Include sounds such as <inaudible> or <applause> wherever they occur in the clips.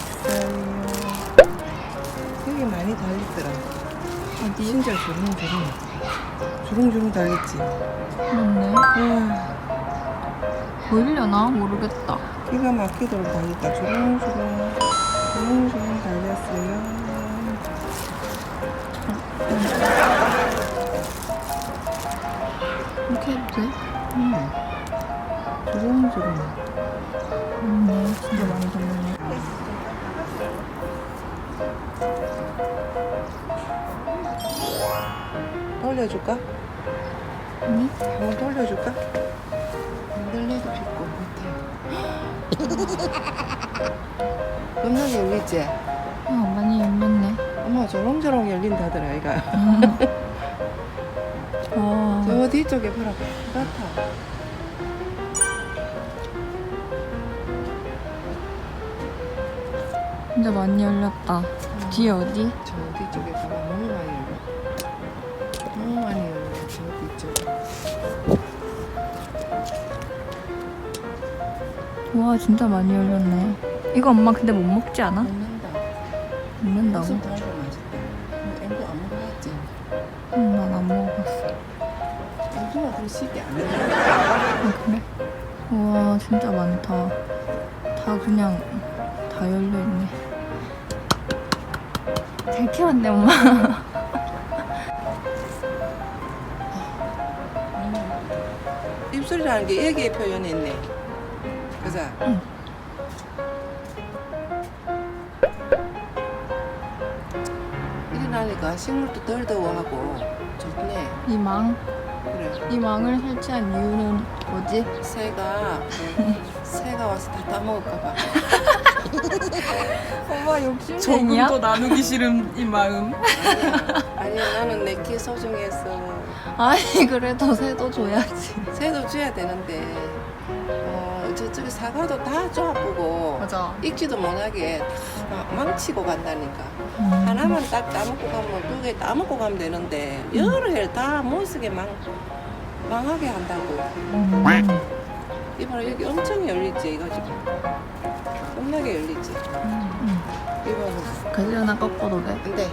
있어요. 되게 많이 달렸더라. 어디? 진짜 주렁주렁. 주렁주렁 달렸지. 맞네. 와, 보이려나? 모르겠다. 기가 막히도록 달렸다. 주렁주렁. 주렁주렁 달렸어요. 음. 이렇게 해도 돼? 음. 주렁주렁. 돌려줄까? 언니? 한번 돌려줄까? 안돌려도 빗고 못해. 엄마가 열리지? 어, 많이 열렸네. 엄마 저렁저렁 열린다더라, 아이가. <laughs> 어. 저 뒤쪽에 봐라. 같아. 근데 많이 열렸다. 어. 뒤 어디? 저 뒤쪽에 봐라. 너무 많이 열렸다. 와 진짜 많이 열렸네 이거 엄마 근데 못 먹지 않아? 먹는다. 먹는다고? 난안 먹어봤어 앵도가 그렇게 안 아, 그래? 우와 진짜 많다 다 그냥 다 열려있네 잘 키웠네 엄마 입술이라는 게 애기의 표현했네. 그지? 응. 일어나니까 식물도 덜 더워하고 좋네. 이 망, 그래. 이 망을 설치한 이유는 뭐지? 새가 새가 와서 다 따먹을까 봐. <laughs> 엄마 욕심쟁이야? 더 나누기 싫은 이 마음. 아니 나는 내키 소중해서 아니 그래도 새도 줘야지. 새도 줘야 되는데 어, 저쪽에 사과도 다 쪼아보고 맞아. 익지도 못하게 다 망치고 간다니까 음. 하나만 딱 따먹고 가면 두 개 따먹고 가면 되는데 여러 음. 해를 다 못쓰게 망, 망하게 한다고 음. 이번에 여기 엄청 열리지 이거 지금 신나게 열리지. 일본은. 가지나 꺾어도 돼? 안 돼.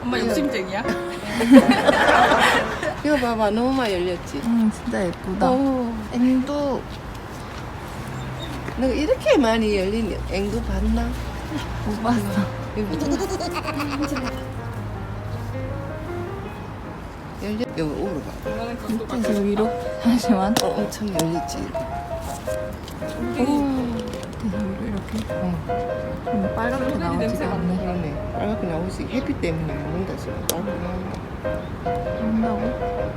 엄마 욕심쟁이야? <laughs> 이거 봐봐, 너무 많이 열렸지. 응 진짜 예쁘다. 어. 앵도 내가 이렇게 많이 열린 앵도 봤나? 못 봤어. 이거 열려. 여기 오므 봐. 진짜 여기로 잠시만. 어, 엄청 열리지. 이거. 오. 응. 좀 빨갛게 나오지가 않네. 그러네. 빨갛게 나오지. 햇빛 때문에 안 온다 지금. 빨갛게 나온다. 온다고?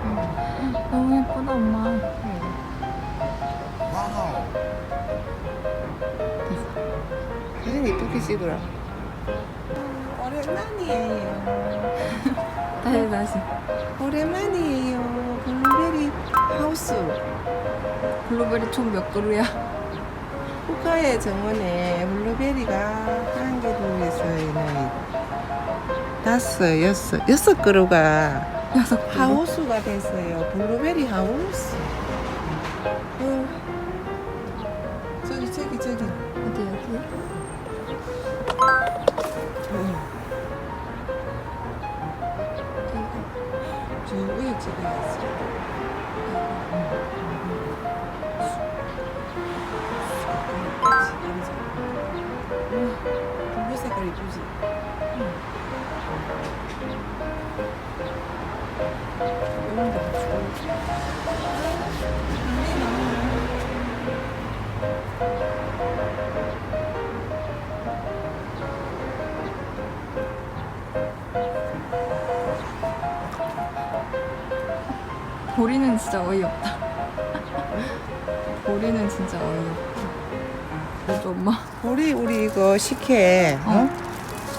응. 너무 예쁘다 엄마. 네. 와우. 됐어. 사진 이쁘게 찍으라. 음, 오랜만이에요. <laughs> 다시 다시. 오랜만이에요. 블루베리 하우스. 블루베리 총 몇 그루야? 국가의 정원에 블루베리가 한 그루에서는 다섯, 여섯, 여섯 그루가 여섯 그루. 하우스가 됐어요. 블루베리 하우스. 어. 저기, 저기, 저기. 어디, 어디? 어. 저기, 저기. 이미지. 음, 물 색깔 이쁘지? 이런 데 보리는 진짜 어이없다. <laughs> 보리는 진짜 어이없다. 그래도 엄마. 보리 우리 이거 식혜 어? 어?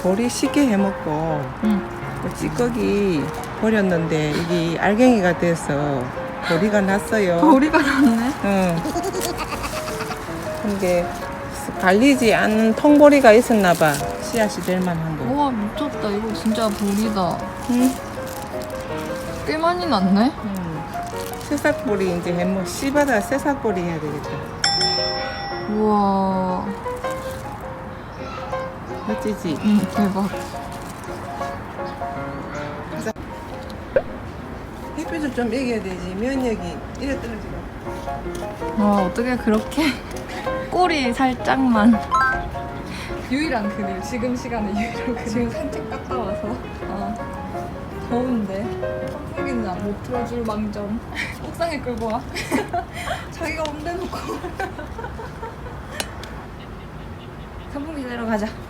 보리 식혜 해 먹고 응. 그 찌꺼기 버렸는데 이게 알갱이가 돼서 보리가 났어요. 보리가 났네. 응. 근데 갈리지 않은 통보리가 있었나 봐. 씨앗이 될 만한 거. 우와 미쳤다. 이거 진짜 보리다. 응. 꽤 많이 났네. 응. 새싹보리 이제 해먹 씨바다 새싹보리 해야 되겠다. 우와. 멋지지? 응, 대박. 햇빛을 좀 이겨야 되지. 면역이 이래 떨어지고. 와, 어떻게 그렇게 <laughs> 꼬리 살짝만. 유일한 그늘, 지금 시간에 유일한 그 지금 산책 갔다 와서. 어, 더운데. 한국인은 못 들어줄 망정. <laughs> 옥상에 끌고 와. <laughs> 자기가 온대 놓고. 선풍기 내러 가자. 가자.